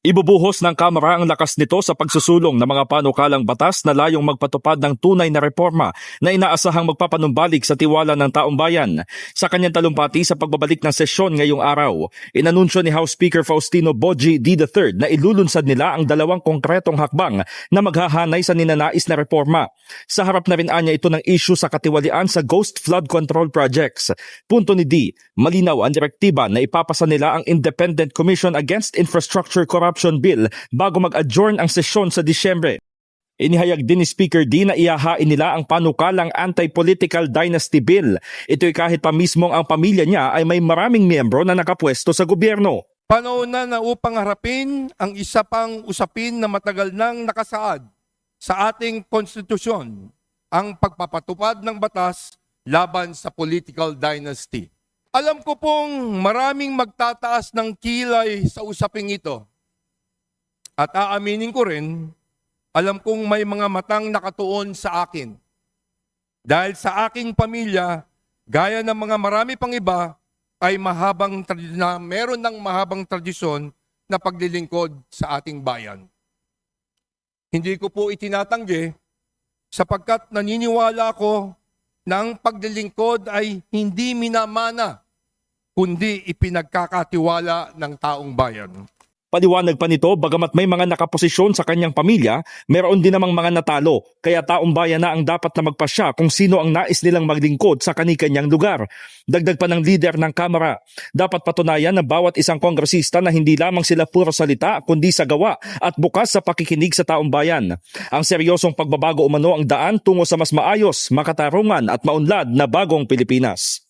Ibubuhos ng Kamara ang lakas nito sa pagsusulong ng mga panukalang batas na layong magpatupad ng tunay na reforma na inaasahang magpapanumbalik sa tiwala ng taong bayan. Sa kanyang talumpati sa pagbabalik ng sesyon ngayong araw, inanunsyo ni House Speaker Faustino Boji D. III na ilulunsad nila ang dalawang konkretong hakbang na maghahanay sa ninanais na reforma. Sa harap na rin anya ito ng issue sa katiwalian sa Ghost Flood Control Projects. Punto ni D, malinaw ang direktiba na ipapasa nila ang Independent Commission Against Infrastructure Corruption Bill bago mag-adjourn ang sesyon sa Disyembre. Inihayag din ni Speaker D na iyahain nila ang panukalang Anti-Political Dynasty Bill. Ito'y kahit pa mismong ang pamilya niya ay may maraming miyembro na nakapwesto sa gobyerno. Panahon na na upang harapin ang isa pang usapin na matagal nang nakasaad sa ating konstitusyon, ang pagpapatupad ng batas laban sa political dynasty. Alam ko pong maraming magtataas ng kilay sa usaping ito. At aaminin ko rin, alam kong may mga matang nakatuon sa akin. Dahil sa aking pamilya, gaya ng mga marami pang iba, ay mahabang na meron ng mahabang tradisyon na paglilingkod sa ating bayan. Hindi ko po itinatanggi sapagkat naniniwala ko na ang paglilingkod ay hindi minamana kundi ipinagkakatiwala ng taong bayan. Paliwanag pa nito, bagamat may mga nakaposisyon sa kanyang pamilya, meron din namang mga natalo, kaya taong bayan na ang dapat na magpasya kung sino ang nais nilang maglingkod sa kanikanyang lugar. Dagdag pa ng leader ng Kamara, dapat patunayan ng bawat isang kongresista na hindi lamang sila puro salita kundi sa gawa at bukas sa pakikinig sa taong bayan. Ang seryosong pagbabago umano ang daan tungo sa mas maayos, makatarungan at maunlad na bagong Pilipinas.